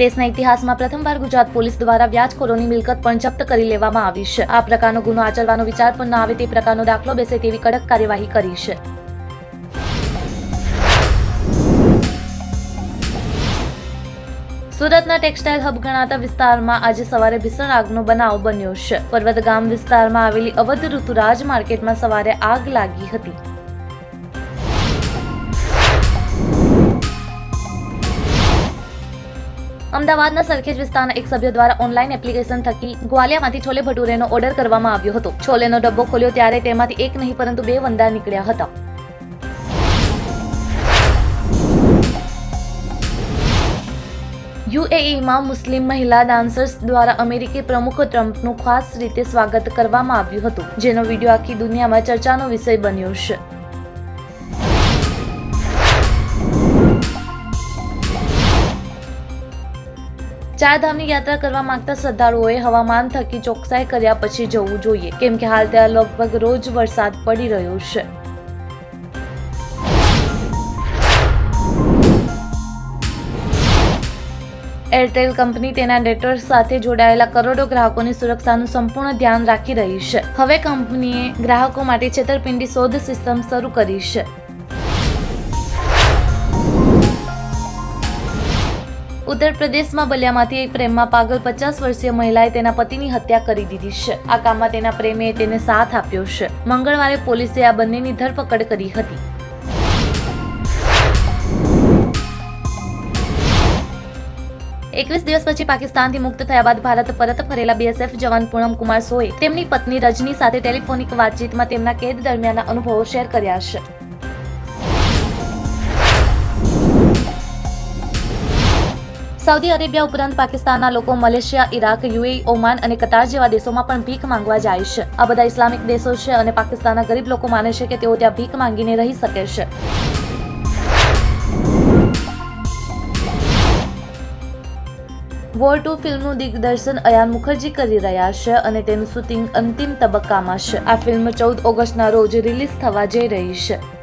દેશના ઇતિહાસમાં પ્રથમવાર ગુજરાત પોલીસ દ્વારા વ્યાજખોરોની મિલકત પણ જપ્ત કરી લેવામાં આવી છે. આ પ્રકારનો ગુનો આચરવાનો વિચાર પણ ન આવે તે પ્રકારનો દાખલો બેસે તેવી કડક કાર્યવાહી કરી છે. સુરતના ટેક્સટાઇલ હબ ગણાતા વિસ્તારમાં આજે સવારે ભીષણ આગનો બનાવ બન્યો છે. પર્વત ગામ વિસ્તારમાં આવેલી અવધ ઋતુરાજ માર્કેટમાં સવારે આગ લાગી હતી. અમદાવાદના સરખેજ વિસ્તારના એક સભ્ય દ્વારા ઓનલાઈન એપ્લિકેશન થકી ગ્વાલિયામાંથી છોલે ભટુરેનો ઓર્ડર કરવામાં આવ્યો હતો. છોલેનો ડબ્બો ખોલ્યો ત્યારે તેમાંથી એક નહીં, પરંતુ બે વંદા નીકળ્યા હતા. યુએઈમાં મુસ્લિમ મહિલા ડાન્સર્સ દ્વારા અમેરિકી પ્રમુખ ટ્રમ્પનું ખાસ રીતે સ્વાગત કરવામાં આવ્યું હતું, જેનો વીડિયો આખી દુનિયામાં ચર્ચાનો વિષય બન્યો છે. ચારધામની યાત્રા કરવા માંગતા શ્રદ્ધાળુઓએ હવામાન થકી ચોકસાઈ કર્યા પછી જવું જોઈએ. કેમ કે હાલ ત્યાં લગભગ રોજ વરસાદ પડી રહ્યો છે. એરટેલ કંપની તેના નેટવર્ક સાથે જોડાયેલા કરોડો ગ્રાહકોની સુરક્ષાનું સંપૂર્ણ ધ્યાન રાખી રહી છે. હવે કંપનીએ ગ્રાહકો માટે છેતરપિંડી શોધ સિસ્ટમ શરૂ કરી છે. ઉત્તર પ્રદેશમાં બલિયામાંથી એક પ્રેમમાં પાગલ પચાસ વર્ષીય મહિલાએ તેના પતિની હત્યા કરી દીધી છે. આ કામમાં તેના પ્રેમીએ તેને સાથ આપ્યો છે. મંગળવારે પોલીસે આ બંનેની ધરપકડ કરી હતી. એકવીસ દિવસ પછી પાકિસ્તાનથી મુક્ત થયા બાદ ભારત પરત ફરેલા બીએસએફ જવાન પૂનમ કુમાર સોએ તેમની પત્ની રજની સાથે ટેલિફોનિક વાતચીતમાં તેમના કેદ દરમિયાનના અનુભવો શેર કર્યા છે. સાઉદી અરેબિયા ઉપરાંત પાકિસ્તાનના લોકો મલેશિયા, ઇરાક, યુએઈ, ઓમાન અને કતાર જેવા દેશોમાં પણ ભીખ માંગવા જાય છે. આ બધા ઇસ્લામિક દેશો છે અને પાકિસ્તાનના ગરીબ લોકો માને છે કે તેઓ ત્યાં ભીખ માંગીને રહી શકે છે. વોર ટુ ફિલ્મનું દિગ્દર્શન અયાન મુખર્જી કરી રહ્યા છે અને તેનું શૂટિંગ અંતિમ તબક્કામાં છે. આ ફિલ્મ ચૌદ ઓગસ્ટના રોજ રિલીઝ થવા જઈ રહી છે.